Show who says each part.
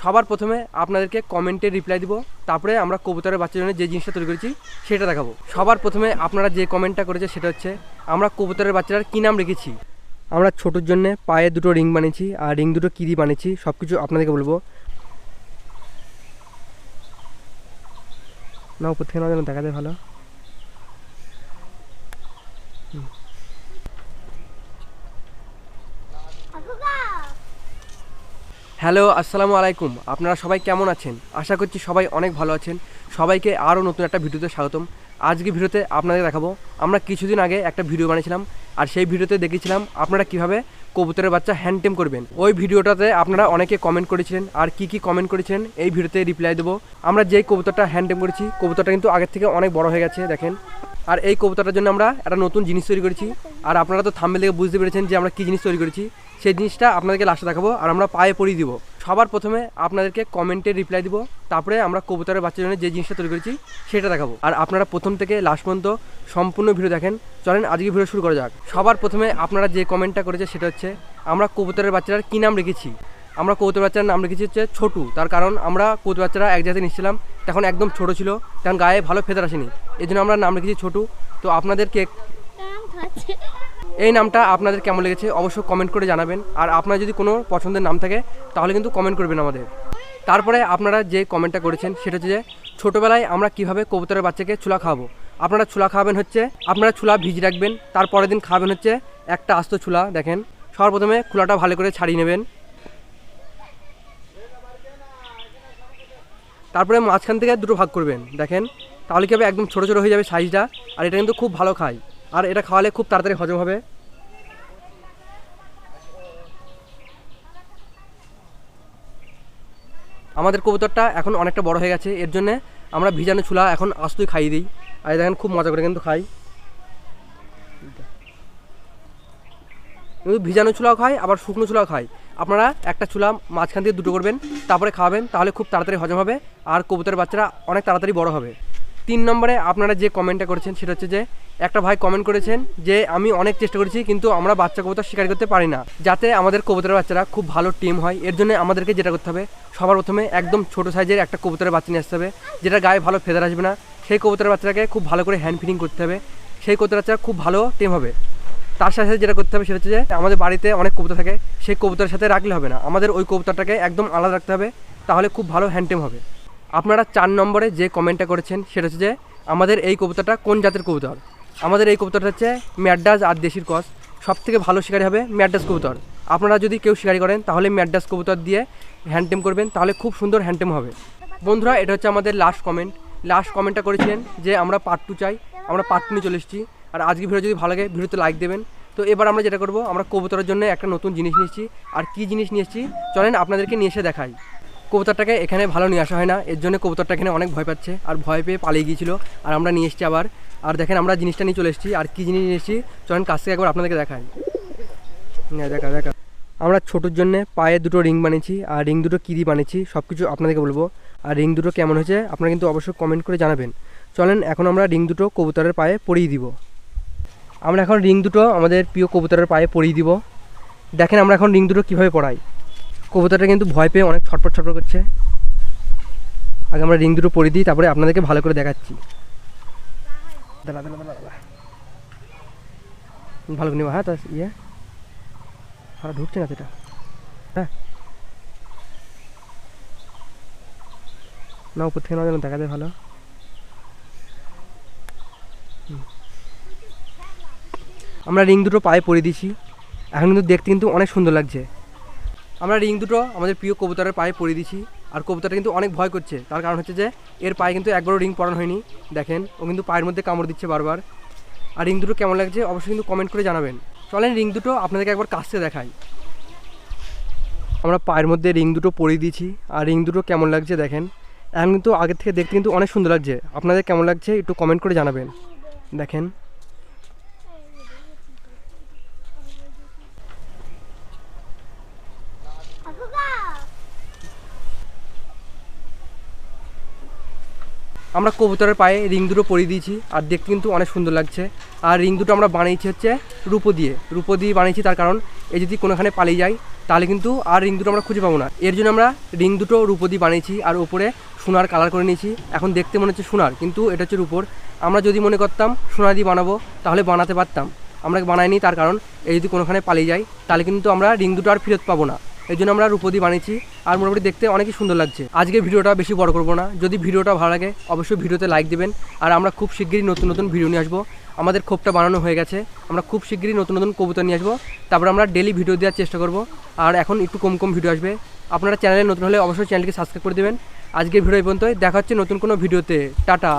Speaker 1: সবার প্রথমে আপনাদেরকে কমেন্টে রিপ্লাই দিব, তারপরে আমরা কবুতরের বাচ্চার জন্য যে জিনিসটা তৈরি করেছি, সেটা দেখাবো। সবার প্রথমে আপনারা যে কমেন্টটা করেছে, সেটা হচ্ছে আমরা কবুতরের বাচ্চার কী নাম রেখেছি? আমরা ছোটোর জন্য পায়ে দুটো রিং বানিয়েছি, আর রিং দুটো কী দিয়ে বানিয়েছি সব কিছু আপনাদেরকে বলব। না, উপর থেকে না যেন দেখা যায় ভালো হ্যালো, আসসালামু আলাইকুম। আপনারা সবাই কেমন আছেন? আশা করছি সবাই অনেক ভালো আছেন। সবাইকে আরও নতুন একটা ভিডিওতে স্বাগতম। আজকে ভিডিওতে আপনাদের দেখাবো, আমরা কিছুদিন আগে একটা ভিডিও বানিয়েছিলাম, আর সেই ভিডিওতে দেখেছিলাম আপনারা কীভাবে কবুতরের বাচ্চা হ্যান্ডটেম করবেন। ওই ভিডিওটাতে আপনারা অনেকে কমেন্ট করেছিলেন, আর কি কি কমেন্ট করেছেন এই ভিডিওতে রিপ্লাই দেবো। আমরা যেই কবুতরটা হ্যান্ডটেম করেছি, কবুতরটা কিন্তু আগের থেকে অনেক বড় হয়ে গেছে, দেখেন। আর এই কবুতরটার জন্য আমরা একটা নতুন জিনিস তৈরি করেছি। আর আপনারা তো থাম্বেল থেকে বুঝতে পেরেছেন যে আমরা কী জিনিস তৈরি করেছি। সেই জিনিসটা আপনাদেরকে লাস্টে দেখাবো, আর আমরা পায়ে পরিয়ে দিব। সবার প্রথমে আপনাদেরকে কমেন্টে রিপ্লাই দিব, তারপরে আমরা কবুতরের বাচ্চার জন্য যে জিনিসটা তৈরি করেছি, সেটা দেখাবো। আর আপনারা প্রথম থেকে লাস্ট পর্যন্ত সম্পূর্ণ ভিডিও দেখেন। চলেন আজকে ভিডিও শুরু করা যাক। সবার প্রথমে আপনারা যে কমেন্টটা করেছে, সেটা হচ্ছে, আমরা কবুতরের বাচ্চার কী নাম রেখেছি? আমরা কবুতর বাচ্চার নাম রেখেছি হচ্ছে ছোটু। তার কারণ আমরা কবুতর বাচ্চারা এক জায়গাতে নিচ্ছিলাম, তখন একদম ছোট ছিল, তখন গায়ে ভালো ফেদার আসেনি। এই জন্য আমরা নাম রেখেছি ছোটু। তো এই নামটা আপনাদের কেমন লেগেছে অবশ্যই কমেন্ট করে জানাবেন। আর আপনার যদি কোনো পছন্দের নাম থাকে, তাহলে কিন্তু কমেন্ট করবেন আমাদের। তারপরে আপনারা যে কমেন্টটা করেছেন, সেটা হচ্ছে যে, ছোটোবেলায় আমরা কীভাবে কবুতরের বাচ্চাকে চুলা খাওয়াবো? আপনারা চুলা খাওয়াবেন হচ্ছে, আপনারা চুলা ভিজিয়ে রাখবেন তারপরের দিন খাওয়াবেন হচ্ছে একটা আস্ত চুলা, দেখেন। সবার প্রথমে খোলাটা ভালো করে ছাড়িয়ে নেবেন। তারপরে মাঝখান থেকে দুটো ভাগ করবেন, দেখেন। তাহলে কি হবে? একদম ছোটো ছোটো হয়ে যাবে সাইজটা, আর এটা কিন্তু খুব ভালো খায়। আর এটা খাওয়ালে খুব তাড়াতাড়ি হজম হবে। আমাদের কবুতরটা এখন অনেকটা বড় হয়ে গেছে। এর জন্য আমরা ভিজানো ছুলা এখন আস্তই খাইয়ে দিই। আর দেখেন, খুব মজা করে কিন্তু খাই। কিন্তু ভিজানো চুলাও খায় আবার শুকনো চুলাও খায় আপনারা একটা চুলা মাঝখান দিয়ে দুটো করবেন, তারপরে খাওয়াবেন, তাহলে খুব তাড়াতাড়ি হজম হবে। আর কবুতরের বাচ্চারা অনেক তাড়াতাড়ি বড় হবে। তিন নম্বরে আপনারা যে কমেন্টটা করেছেন, সেটা হচ্ছে যে একটা ভাই কমেন্ট করেছেন যে, আমি অনেক চেষ্টা করেছি, কিন্তু আমরা বাচ্চা কবুতর শিকার করতে পারি না। যাতে আমাদের কবুতরের বাচ্চারা খুব ভালো টিম হয়। এর জন্য আমাদেরকে যেটা করতে হবে, সবার প্রথমে একদম ছোট সাইজের একটা কবুতরের বাচ্চা নিয়ে আসতে হবে যেটা গায়ে ভালো ফেদার আসবে না। সেই কবুতরের বাচ্চাটাকে খুব ভালো করে হ্যান্ড ফিটিং করতে হবে। সেই কবুতরের বাচ্চা খুব ভালো টিম হবে। তার সাথে সাথে যেটা করতে হবে সেটা হচ্ছে যে, আমাদের বাড়িতে অনেক কবুতর থাকে, সেই কবুতরের সাথে রাখলে হবে না। আমাদের ওই কবুতরটাকে একদম আলাদা রাখতে হবে, তাহলে খুব ভালো হ্যান্ডটেম হবে। আপনারা চার নম্বরে যে কমেন্টটা করেছেন, সেটা হচ্ছে যে, আমাদের এই কবুতরটা কোন জাতের কবুতর? আমাদের এই কবুতরটা হচ্ছে ম্যাডাস আর দেশির কস। সব থেকে ভালো শিকারি হবে ম্যাডাস কবুতর। আপনারা যদি কেউ শিকারি করেন, তাহলে ম্যাডাস কবুতর দিয়ে হ্যান্ডটেম করবেন, তাহলে খুব সুন্দর হ্যান্ডটেম হবে। বন্ধুরা, এটা হচ্ছে আমাদের লাস্ট কমেন্ট লাস্ট কমেন্টটা করেছিলেন যে আমরা পার্ট টু চাই, আমরা পার্ট টু নিয়ে চলে এসেছি। আর আজকে ভিডিও যদি ভালো লাগে ভিডিওতে লাইক দেবেন। তো এবার আমরা যেটা করব, আমরা কবুতরের জন্য একটা নতুন জিনিস নিয়ে এসেছি। আর কী জিনিস নিয়ে এসেছি, চলেন আপনাদেরকে নিয়ে এসে দেখাই। কবুতরটাকে এখানে ভালো নিয়ে আসা হয় না, এর জন্য কবুতরটা এখানে অনেক ভয় পাচ্ছে। আর ভয় পেয়ে পালিয়ে গিয়েছিল। আর আমরা নিয়ে এসেছি আবার আর দেখেন আমরা জিনিসটা নিয়ে চলে এসেছি। আর কী জিনিস নিয়ে এসেছি? চলেন কাছ থেকে একবার আপনাদেরকে দেখাই। হ্যাঁ দেখা দেখা। আমরা ছোটোর জন্য পায়ে দুটো রিং বানিয়েছি, আর রিং দুটো কী দিয়ে বানিয়েছি সব কিছু আপনাদেরকে বলব। আর রিং দুটো কেমন হয়েছে, আপনারা কিন্তু অবশ্যই কমেন্ট করে জানাবেন। চলেন, এখন আমরা রিং দুটো কবুতরের পায়ে পরিয়ে দিব। আমরা এখন রিং দুটো আমাদের প্রিয় কবুতরের পায়ে পরিয়ে দিব। দেখেন আমরা এখন রিং দুটো কীভাবে পড়াই। কবুতরটা কিন্তু ভয় পেয়ে অনেক ছটপট ছটপট করছে। আগে আমরা রিং দুটো পরিয়ে দিই, তারপরে আপনাদেরকে ভালো করে দেখাচ্ছি। দাঁড়া দাঁড়া ভালো করে হ্যাঁ তা ইয়ে ভালো ঢুকছে না সেটা হ্যাঁ না উপর থেকে না যেন দেখা যায় ভালো আমরা রিং দুটো পায়ে পরিয়ে দিয়েছি এখন কিন্তু দেখতে কিন্তু অনেক সুন্দর লাগছে আমরা রিং দুটো আমাদের প্রিয় কবুতরের পায়ে পরিয়ে দিয়েছি আর কবুতরটা কিন্তু অনেক ভয় করছে। তার কারণ হচ্ছে যে, এর পায়ে কিন্তু একবারও রিং পরানো হয়নি, দেখেন। ও কিন্তু পায়ের মধ্যে কামড় দিচ্ছে বারবার। আর রিং দুটো কেমন লাগছে অবশ্যই কিন্তু কমেন্ট করে জানাবেন। চলেন রিং দুটো আপনাদেরকে একবার কাছ দেখাই। আমরা পায়ের মধ্যে রিং দুটো পরিয়ে দিয়েছি, আর রিং দুটো কেমন লাগছে দেখেন। এখন কিন্তু আগের থেকে দেখতে কিন্তু অনেক সুন্দর লাগছে। আপনাদের কেমন লাগছে একটু কমেন্ট করে জানাবেন। দেখেন। আমরা কবুতরের পায়ে রিং দুটো পরিয়ে দিয়েছি, আর দেখতে কিন্তু অনেক সুন্দর লাগছে। আর রিং দুটো আমরা বানিয়েছি হচ্ছে রূপো দিয়ে। রূপো দিয়ে বানিয়েছি তার কারণ এ যদি কোনোখানে পালিয়ে যায়, তাহলে কিন্তু আর রিং দুটো আমরা খুঁজে পাবো না। এর জন্য আমরা রিং দুটো রূপো দিয়ে বানিয়েছি, আর ওপরে সোনার কালার করে নিয়েছি। এখন দেখতে মনে হচ্ছে সোনার, কিন্তু এটা হচ্ছে রূপোর। আমরা যদি মনে করতাম সোনা দিয়ে বানাবো, তাহলে বানাতে পারতাম। আমরা বানাইনি তার কারণ এ যদি কোনোখানে পালিয়ে যায়, তাহলে কিন্তু আমরা রিং দুটো আর ফেরত পাবো না। এই জন্য আমরা রূপো দিয়ে বানিয়েছি আর মোটামুটি দেখতে অনেকই সুন্দর লাগছে। আজকে ভিডিওটা বেশি বড় করব না। যদি ভিডিওটা ভালো লাগে, অবশ্যই ভিডিওতে লাইক দেবেন। আর আমরা খুব শিগগিরই নতুন নতুন ভিডিও নিয়ে আসব। আমাদের খোপটা বানানো হয়ে গেছে। আমরা খুব শিগগিরই নতুন নতুন কবুতর নিয়ে আসব। তারপর আমরা ডেলি ভিডিও দেওয়ার চেষ্টা করব। আর এখন একটু কম কম ভিডিও আসবে। আপনারা চ্যানেলে নতুন হলে অবশ্যই চ্যানেলকে সাবস্ক্রাইব করে দেবেন। আজকের ভিডিও এই পর্যন্তই। দেখা হচ্ছে নতুন কোনো ভিডিওতে টাটা।